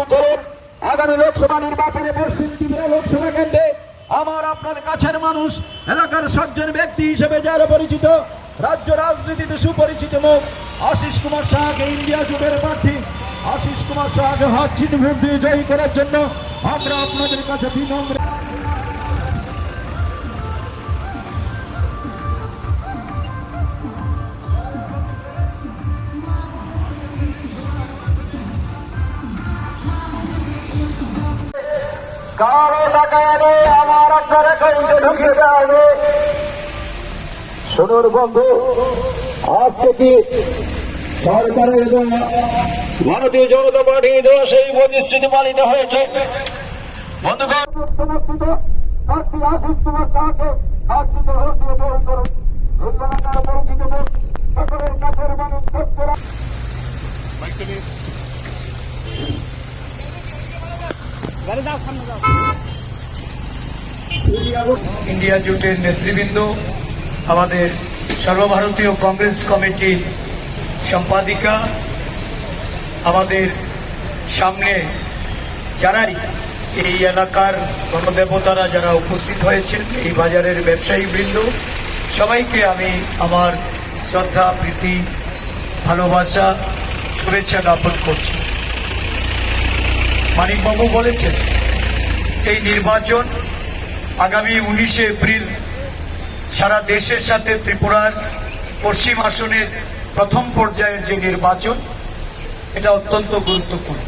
প্রস্তুত করুন, আগামী লোকসভা নির্বাচনে পশ্চিম ত্রিপুরা লোকসভা কেন্দ্রে আমার আপনার কাছের মানুষ, এলাকার সজ্জন ব্যক্তি হিসেবে যারা পরিচিত, রাজ্য রাজনীতিতে সুপরিচিত মুখ, আশিস কুমার শাহকে ইন্ডিয়া জুটের প্রার্থী। আশিস কুমার শাহকে হাত চিহ্ন দিয়ে জয়ী করার জন্য আমরা আপনাদের কাছে বিনম্র কারও এনে আমার আপনার শুনুন বন্ধু আজকে কি সরকারের ভারতীয় জনতা পার্টির দেওয়া সেই প্রতিশ্রুতি পালিত হয়েছে। বন্ধুগণ প্রার্থী আশিস কুমার শাহকে আর্থিক জয়ী করুন রূপনারায়ণ পরিচিত মুখ সকলের কাছের মানুষ সত্যরা ইন্ডিয়া জোটের নেতৃবৃন্দ, আমাদের সর্বভারতীয় কংগ্রেস কমিটির সম্পাদিকা, আমাদের সামনে যারাই এই এলাকার গণদেবতারা যারা উপস্থিত হয়েছেন, এই বাজারের ব্যবসায়ী বৃন্দ, সবাইকে আমি আমার শ্রদ্ধা, প্রীতি, ভালোবাসা, শুভেচ্ছা জ্ঞাপন করছি। মানিকবাবু বলেছেন, এই নির্বাচন আগামী উনিশে এপ্রিল সারা দেশের সাথে ত্রিপুরার পশ্চিম আসনের প্রথম পর্যায়ের যে নির্বাচন, এটা অত্যন্ত গুরুত্বপূর্ণ।